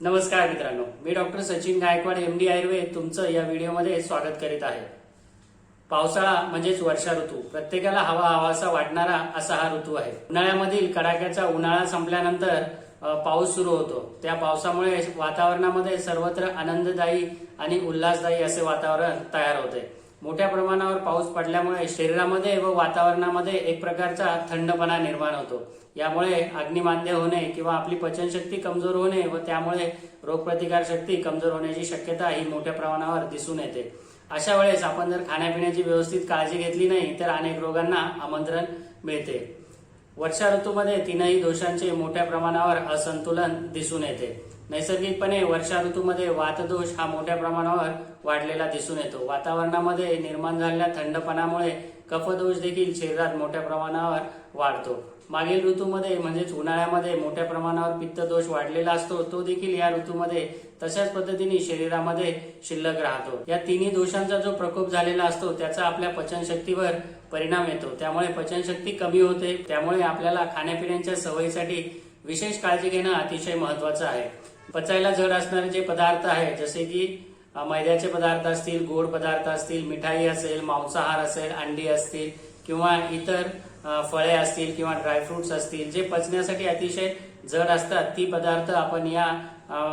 नमस्कार मित्रांनो मी doctor Sachin Gaikwad M D Ayurveda तुमचं या व्हिडिओमध्ये स्वागत करीत आहे. पावसाळा म्हणजेच वर्षा ऋतू प्रत्येकाला हवा हवासा वाटणारा असा हा ऋतू आहे. उन्हाळ्यामधील कडाक्याचा उन्हाळा संपल्यानंतर पाऊस सुरू होतो. त्या पावसामुळे वातावरणामध्ये सर्वत्र आनंददायी आणि उल्हासदायी असे वातावरण तयार होते. मोठ्या प्रमाणावर पाऊस पडल्यामुळे शरीरामध्ये व वातावरणामध्ये एक प्रकारचा थंडपणा निर्माण होतो. यामुळे अग्निमांद्य होणे किंवा आपली पचनशक्ती कमजोर होणे व त्यामुळे रोगप्रतिकार शक्ती कमजोर होण्याची शक्यता ही मोठ्या प्रमाणावर दिसून येते. अशा वेळेस आपण जर खाण्यापिण्याची व्यवस्थित काळजी घेतली नाही तर अनेक रोगांना आमंत्रण मिळते. वर्षा ऋतूमध्ये तीनही दोषांचे मोठ्या प्रमाणावर असंतुलन दिसून येते. नैसर्गिकपणे वर्षा ऋतूमध्ये वातदोष हा मोठ्या प्रमाणावर वाढलेला दिसून येतो. वातावरणामध्ये निर्माण झालेल्या थंडपणामुळे कफदोष देखील शरीरात मोठ्या प्रमाणावर वाढतो. मागील ऋतूमध्ये म्हणजेच उन्हाळ्यामध्ये मोठ्या प्रमाणावर पित्तदोष वाढलेला असतो तो देखील या ऋतूमध्ये तशाच पद्धतीने शरीरामध्ये शिल्लक राहतो. या तिन्ही दोषांचा जो प्रकोप झालेला असतो त्याचा आपल्या पचनशक्तीवर परिणाम येतो. त्यामुळे पचनशक्ती कमी होते. त्यामुळे आपल्याला खाण्यापिण्याच्या सवयीसाठी विशेष काळजी घेणं अतिशय महत्वाचं आहे. पचायला जड असणारे जे पदार्थ आहेत जसे की मैद्याचे पदार्थ असतील गोड पदार्थ असतील मिठाई असेल मांसाहार असेल अंडी असतील किंवा इतर फळे असतील किंवा ड्रायफ्रुट्स असतील जे पचण्यासाठी अतिशय जड असतात ती पदार्थ आपण या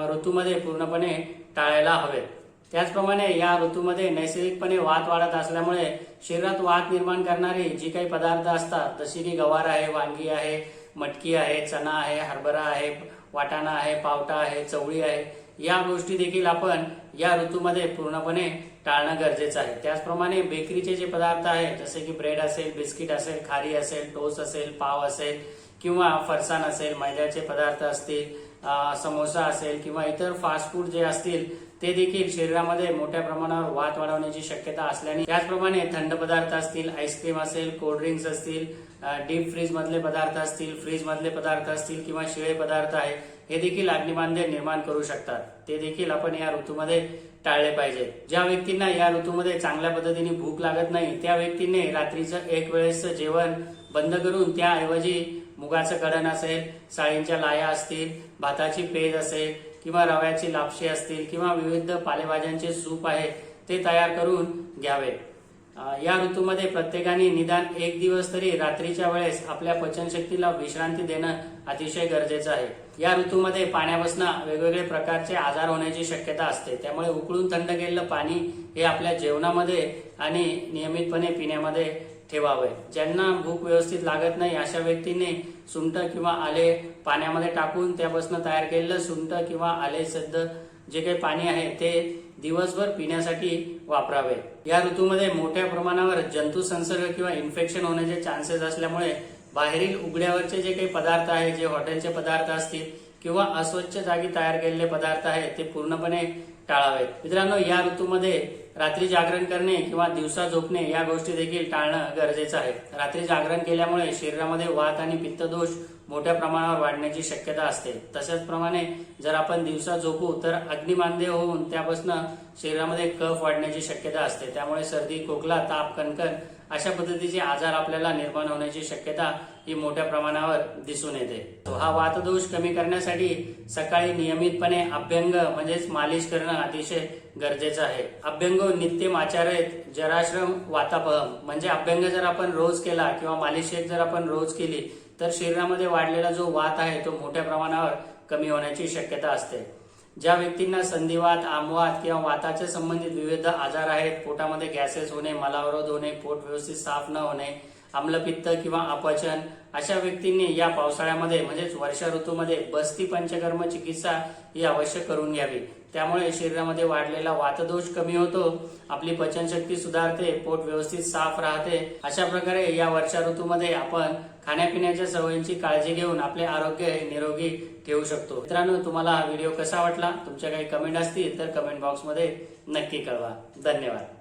ऋतूमध्ये पूर्णपणे टाळायला हवेत. त्याचप्रमाणे या ऋतूमध्ये नैसर्गिकपणे वात वाढत असल्यामुळे शरीरात वात निर्माण करणारे जी काही पदार्थ असतात जशी की गवार आहे वांगी आहे मटकी आहे चणा आहे हरभरा आहे वाटाणा आहे पावटा आहे चवळी आहे. या गोष्टी देखील आपण या ऋतूमध्ये पूर्णपणे टाळणं गरजेचं आहे. त्याचप्रमाणे बेकरीचे जे पदार्थ आहेत जसे की ब्रेड असेल बिस्किट असेल खारी असेल टोस असेल पाव असेल किंवा फरसाण असेल मैद्याचे पदार्थ असतील समोसा असेल किंवा इतर फास्ट फूड जे असतील ते देखील शरीरामध्ये मोठ्या प्रमाणावर वात वाढवण्याची शक्यता असल्याने त्याचप्रमाणे थंड पदार्थ असतील आईस्क्रीम असेल कोल्ड ड्रिंक्स असतील डीप फ्रीज मधले पदार्थ असतील फ्रीज मधले पदार्थ असतील किंवा शिळे पदार्थ आहे हे देखील अग्निबांधे निर्माण करू शकतात. ते देखील आपण या ऋतूमध्ये टाळले पाहिजे. ज्या व्यक्तींना या ऋतूमध्ये चांगल्या पद्धतीने भूक लागत नाही त्या व्यक्तीने रात्रीचं एक वेळेसचं जेवण बंद करून त्याऐवजी मुगाचं कडण असेल साळींच्या लाया असतील भाताची पेज असेल किंवा रव्याची लापशी असतील किंवा विविध पालेभाज्यांचे सूप आहे ते तयार करून घ्यावे. या ऋतूमध्ये प्रत्येकाने निदान एक दिवस तरी रात्रीच्या वेळेस आपल्या पचनशक्तीला विश्रांती देणं अतिशय गरजेचं आहे. या ऋतूमध्ये पाण्यापासून वेगवेगळे प्रकारचे आजार होण्याची शक्यता असते. त्यामुळे उकळून थंड केलेलं पाणी हे आपल्या जेवणामध्ये आणि नियमितपणे पिण्यामध्ये ठेवावे. ज्यांना भूक व्यवस्थित लागत नाही अशा व्यक्तीने सुंठ किंवा आले पाण्यामध्ये टाकून त्यापासून तयार केलेलं सुंठ किंवा आले सिद्ध जे काही पाणी आहे ते दिवसभर पिण्यासाठी वापरावे. या ऋतूमध्ये मोठ्या प्रमाणावर जंतू संसर्ग किंवा इन्फेक्शन होण्याचे चान्सेस असल्यामुळे बाहेरील उघड्यावरचे जे काही पदार्थ आहे जे हॉटेलचे पदार्थ असतील किंवा अस्वच्छ जागी तयार केलेले पदार्थ आहेत ते पूर्णपणे टाळावेत मित्रांनो या ऋतूमध्ये रात्री जागरण करणे किंवा दिवसा झोपणे या गोष्टी देखील टाळणं गरजेचं आहे. रात्री जागरण केल्यामुळे शरीरामध्ये वात आणि पित्तदोष मोठ्या प्रमाणावर वाढण्याची शक्यता असते. तशाच प्रमाणे जर आपण दिवसा झोपू तर अग्निमानदेय होऊन त्यापासून शरीरामध्ये कफ वाढण्याची शक्यता असते. त्यामुळे सर्दी खोकला ताप कणकण अशा पद्धतीचे आजार आपल्याला निर्माण होण्याची शक्यता ही मोठ्या प्रमाणावर दिसून येते. हा वातदोष कमी करण्यासाठी सकाळी नियमितपणे अभ्यंग म्हणजेच मालिश करणं अतिशय गरजेचं आहे. अभ्यंग नित्यम आचार्यत जराश्रम वातापहम. म्हणजे अभ्यंग जर आपण रोज केला किंवा मालिश जर आपण रोज केली तर शरीरामध्ये वाढलेला जो वात आहे तो मोठ्या प्रमाणावर कमी होण्याची शक्यता असते. ज्या व्यक्तींना संधिवात आमवात किंवा वाताच्या संबंधित विविध आजार आहेत पोटामध्ये गॅसेस होणे मलावरोध होणे पोट व्यवस्थित साफ न होणे आम्लपित्त किंवा अपचन अशा व्यक्तींनी या पावसाळ्यामध्ये म्हणजेच वर्षा ऋतूमध्ये बस्ती पंचकर्म चिकित्सा ही अवश्य करून घ्यावी. त्यामुळे शरीरामध्ये वाढलेला वातदोष कमी होतो आपली पचनशक्ती सुधारते पोट व्यवस्थित साफ राहते. अशा प्रकारे या वर्षा ऋतूमध्ये आपण खाण्यापिण्याच्या सवयींची काळजी घेऊन आपले आरोग्य निरोगी ठेवू शकतो. मित्रांनो तुम्हाला हा व्हिडिओ कसा वाटला? तुमच्या काही कमेंट असतील तर कमेंट बॉक्समध्ये नक्की कळवा. धन्यवाद.